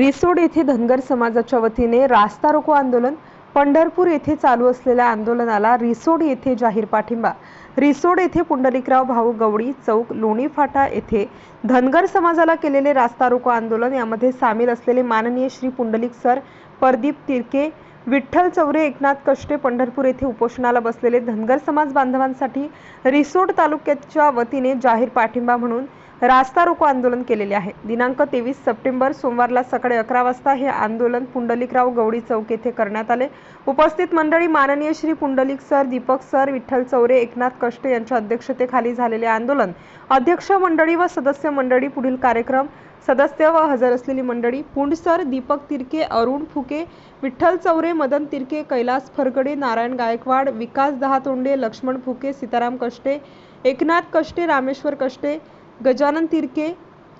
रिसोड येथे धनगर समाजाच्या वतीने रास्ता रोको आंदोलन पंढरपूर येथे चालू असलेल्या आंदोलनाला रिसोड येथे जाहीर पाठिंबा. रिसोड येथे पुंडलिकराव भाऊ गवळी चौक लोणी फाटा येथे धनगर समाजाला केलेले रास्ता रोको आंदोलन. यामध्ये सामील असलेले माननीय श्री पुंडलिक सर परदीप तिरके विठ्ठल चौरे एकनाथ कष्टे पंढरपूर येथे उपोषणाला बसलेले धनगर समाज बांधवांसाठी रिसोड तालुक्याच्या वतीने जाहीर पाठिंबा म्हणून रास्ता रोको आंदोलन केलेले आहे. दिनांक तेवीस सप्टेंबर सोमवारला सकाळी अकरा वाजता हे आंदोलन पुंडलिकराव गवडी चौक येथे करण्यात आले. उपस्थित मंडळी माननीय श्री पुंडलिक सर दीपक सर विठ्ठल चौरे एकनाथ कष्टे यांच्या अध्यक्षतेखाली झालेले आंदोलन अध्यक्ष मंडळी व सदस्य मंडळी पुढील कार्यक्रम सदस्य व हजर असलेली मंडळी पुंडसर दीपक तिरके अरुण फुके विठ्ठल चौरे मदन तिरके कैलास फरगडे नारायण गायकवाड विकास दहातोंडे लक्ष्मण फुके सीताराम कष्टे एकनाथ कष्टे रामेश्वर कष्टे गजानन तिरके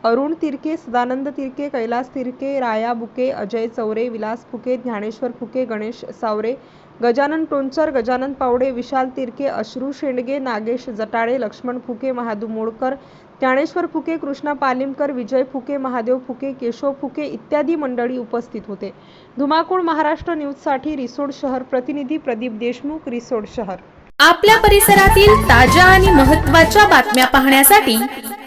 अरुण तिरके सदानंद तिरके कैलास तिरके राया बुके अजय चौरे विलास फुके ज्ञानेश्वर फुके गणेश सावरे गजानन टोंचर गजानन पावडे विशाल तिरके अश्रू शेंडगे नागेश जटाळे लक्ष्मण फुके महादू मोडकर ज्ञानेश्वर फुके कृष्णा पालिमकर विजय फुके महादेव फुके केशव फुके इत्यादी मंडळी उपस्थित होते. धुमाकूळ महाराष्ट्र न्यूजसाठी रिसोड शहर प्रतिनिधी प्रदीप देशमुख रिसोड शहर. आपल्या परिसरातील ताज्या आणि महत्त्वाच्या बातम्या पाहण्यासाठी